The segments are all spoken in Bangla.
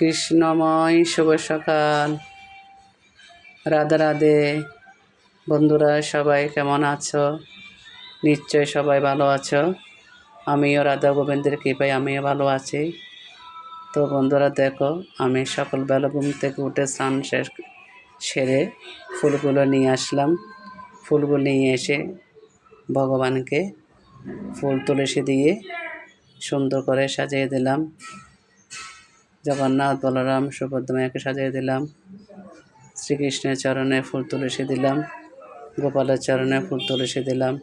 কৃষ্ণময় শুভ সকাল। রাধে রাধে। বন্ধুরা, সবাই কেমন আছো? নিশ্চয় সবাই ভালো আছো। আমিও রাধা গোবিন্দের কৃপায় আমিও ভালো আছি। তো বন্ধুরা, দেখো, আমি সকালবেলা ঘুম থেকে উঠে স্নান সেরে ফুলগুলো নিয়ে আসলাম। ফুলগুলো নিয়ে এসে ভগবানকে ফুল তুলসী দিয়ে সুন্দর করে সাজিয়ে দিলাম। জগন্নাথ, বলরাম সুভদ্রমাকে সাজিয়ে দিলাম। শ্রীকৃষ্ণের চরণে ফুল তুলসী দিলাম। গোপালের চরণে ফুল তুলসী দিলাম।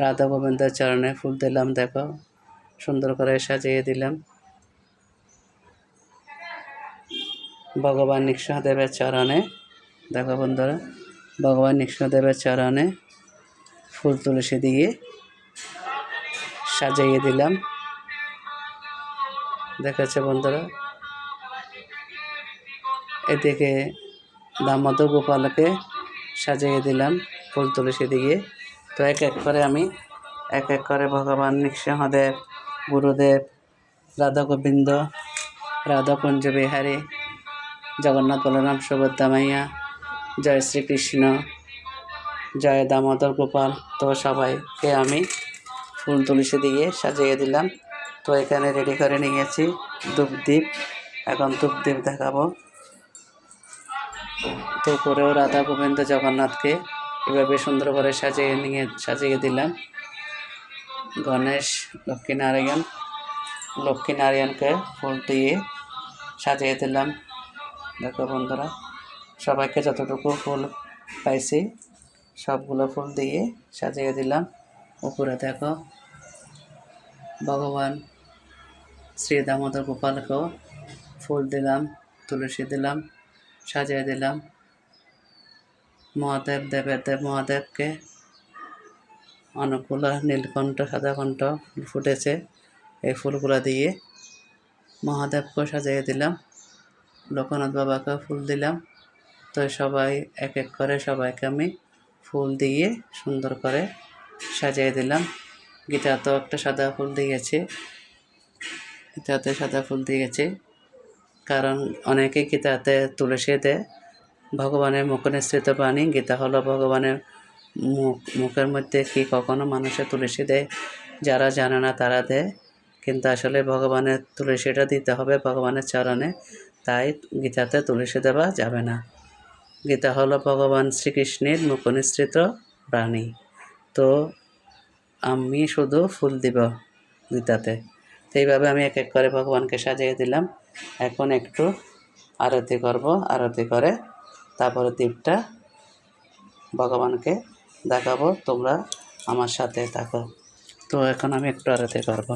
রাধা গোবিন্দের চরণে ফুল দিলাম, দেখো, সুন্দর করে সাজিয়ে দিলাম। ভগবান নৃসিংহদেবের চরণে, দেখো বন্ধুরা, ভগবান নৃসিংহদেবের চরণে ফুল তুলসী দিয়ে সাজিয়ে দিলাম। দেখাচ্ছে বন্ধুরা এদিকে দামোদর গোপালকে সাজিয়ে দিলাম ফুল তুলসী দিয়ে তো এক এক করে আমি, এক এক করে ভগবান নৃসিংহদেব, গুরুদেব রাধা গোবিন্দ রাধা কুঞ্জ বিহারী, জগন্নাথ বলরাম সুভদ্রা মাইয়া জয় শ্রীকৃষ্ণ, জয় দামোদর গোপাল, তো সবাইকে আমি ফুল তুলসী দিয়ে সাজিয়ে দিলাম। তো এখানে রেডি করে নিয়েছি ধূপদীপ। এখন ধূপদীপ দেখাবো। তো রাধা গোবিন্দ জগন্নাথকে এভাবে সুন্দর করে সাজিয়ে নিয়ে, সাজিয়ে দিলাম গণেশ লক্ষ্মীনারায়ণ, লক্ষ্মীনারায়ণকে ফুল দিয়ে সাজিয়ে দিলাম দেখো বন্ধুরা, সবাইকে যতটুকু ফুল পাইছি, সবগুলো ফুল দিয়ে সাজিয়ে দিলাম। উপরে দেখো, ভগবান শ্রী দামোদর গোপালকেও ফুল দিলাম, তুলসী দিলাম, সাজিয়ে দিলাম। মহাদেব দেবের দেব মহাদেবকে অনেকগুলো নীলকণ্ঠ সাদাকণ্ঠ ফুল ফুটেছে এই ফুলগুলো দিয়ে। মহাদেবকে সাজিয়ে দিলাম, লোকনাথ বাবাকে ফুল দিলাম। তো সবাই এক এক করে সবাইকে আমি ফুল দিয়ে সুন্দর করে সাজিয়ে দিলাম। গীতাতেও একটা সাদা ফুল দিয়েছে, গীতাতে সাদা ফুল দিয়েছে। কারণ অনেকে গীতাতে তুলসী দেয় ভগবানের মুখনিসৃত বাণী গীতা হলো ভগবানের মুখ মুখের মধ্যে কি কখনো মানুষের তুলসী দেয়? যারা জানে না তারা দেয়। কিন্তু আসলে ভগবানের তুলসীটা দিতে হবে ভগবানের চরণে। তাই গীতাতে তুলসী দেওয়া যাবে না। গীতা হলো ভগবান শ্রীকৃষ্ণের মুখনিসৃত প্রাণী। তো আমি শুধু ফুল দিব গীতাতে। এইভাবে আমি এক এক করে ভগবানকে সাজিয়ে দিলাম। এখন একটু আরতি করব। আরতি করে তারপরে দ্বীপটা ভগবানকে দেখাবো, তোমরা আমার সাথে থাকো। তো এখন আমি একটু আরতি করব।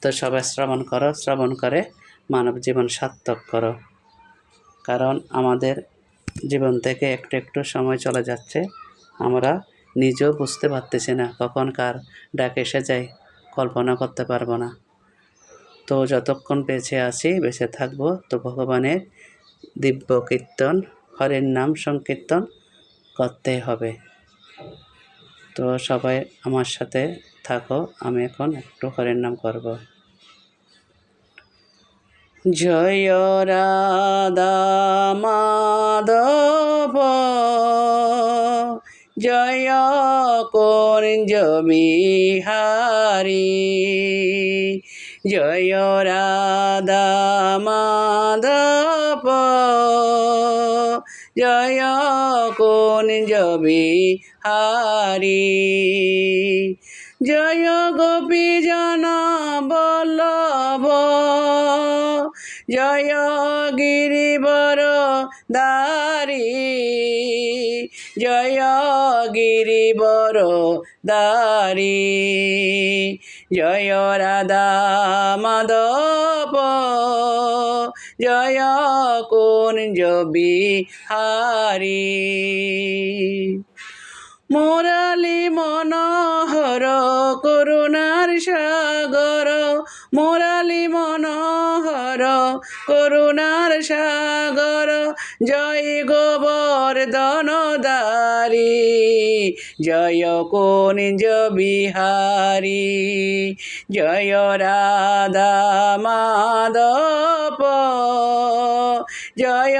তো সবাই শ্রবণ করো, শ্রবণ করে মানব জীবন সার্থক করো। কারণ আমাদের জীবন থেকে একটু একটু সময় চলে যাচ্ছে, আমরা নিজেও বুঝতে পারতেছি না কখন কার ডাক এসে যায়, কল্পনা করতে পারব না। তো যতক্ষণ বেঁচে আছি, বেঁচে থাকব, তো ভগবানের দিব্য কীর্তন হরের নাম সংকীর্তন করতে হবে। তো সবাই আমার সাথে থাকো, আমি এখন একটু হরের নাম করব। জয় রাধা মাধব, জয় কুঞ্জ বিহারী জয় রাধা মাধব। জয় কুঞ্জ বিহারী জয় গোপী জন বল্লভ। জয় গিরিবর দারি। জয় গিরিবর দারি। জয় রাধা মাধব। জয় কুঞ্জ বিহারী মোরালি মনোহর করুণার সাগর মোরালি মনোহর করুণার সাগর জয় গোবর্ধন দারি। জয় কুঞ্জ বিহারি জয় রাধা মাধব। জয়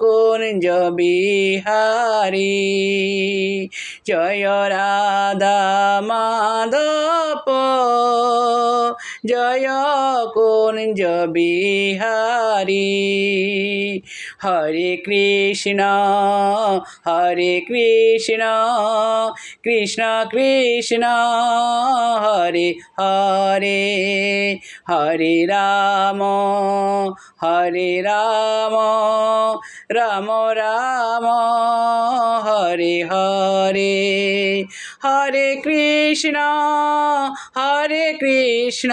কুঞ্জ বিহারি জয় রাধা মাধব। জয় কুঞ্জ বিহারী হরে কৃষ্ণ হরে কৃষ্ণ কৃষ্ণ কৃষ্ণ, হরে হরে হরে রাম হরে রাম রাম রাম, হরে হরে। হরে কৃষ্ণ হরে কৃষ্ণ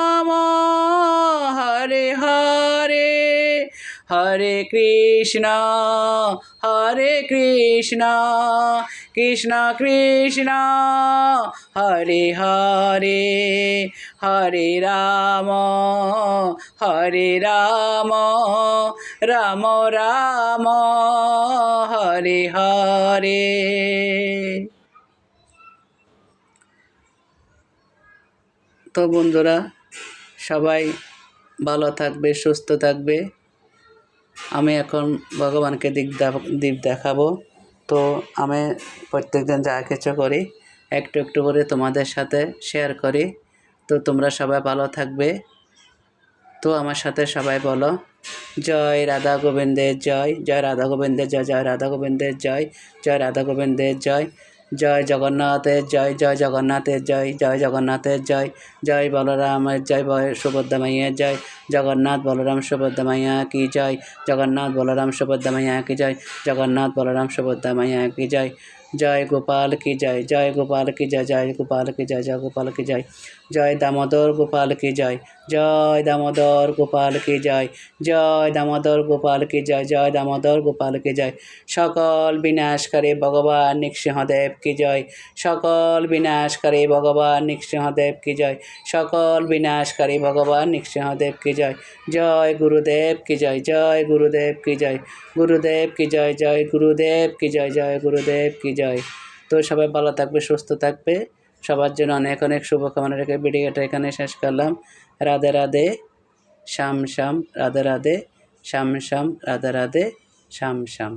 হরে কৃষ্ণ হরে কৃষ্ণ কৃষ্ণ কৃষ্ণ, হরে হরে হরে রাম হরে রাম রাম রাম, হরে হরে। তো বন্ধুরা, সবাই ভালো থাকবে, সুস্থ থাকবে। আমি এখন ভগবানকে দিক দা- দিক দেখাবো। তো আমি প্রত্যেকদিন যা কিছু করি, একটু একটু করে তোমাদের সাথে শেয়ার করি। তো তোমরা সবাই ভালো থাকবে। তো আমার সাথে সবাই বলো, জয় রাধা গোবিন্দের জয় জয় রাধা গোবিন্দের জয় জয় রাধা গোবিন্দের জয় জয় রাধা গোবিন্দের জয়। জয় জগন্নাথের জয় জয় জগন্নাথের জয় জয় জগন্নাথের জয় জয় বলরামের জয় সুভদ্রা মাইয়ের জয়, জগন্নাথ বলরাম সুভদ্রা মাইয়া কি জয়, জগন্নাথ বলরাম সুভদ্রা মাইয়া কি জয়, জগন্নাথ বলরাম সুভদ্রা মাইয়া কি জয় জয় গোপাল কি জয় জয় গোপাল কি জয় জয় গোপাল কি জয় জয় গোপাল কি জয় জয় দামোদর গোপাল কি জয় জয় দামোদর গোপাল কি জয় জয় দামোদর গোপাল কি জয় জয় দামোদর গোপাল কি জয় সকল বিনাশকারী ভগবান নৃসিংহদেব কি জয় সকল বিনাশকারী ভগবান নৃসিংহদেব কি জয় সকল বিনাশকারী ভগবান নৃসিংহদেব কি জয় জয় গুরুদেব কি জয় জয় গুরুদেব কি জয় গুরুদেব কি জয় জয় গুরুদেব কি জয় জয় গুরুদেব কি জয় তো সবাই ভালো থাকবে, সুস্থ থাকবে। সবার জন্য অনেক অনেক শুভকামনা রেখে ভিডিওটা এখানে শেষ করলাম। রাধে রাধে, শ্যাম শ্যাম, রাধে রাধে, শ্যাম শ্যাম, রাধে রাধে, শ্যাম শ্যাম।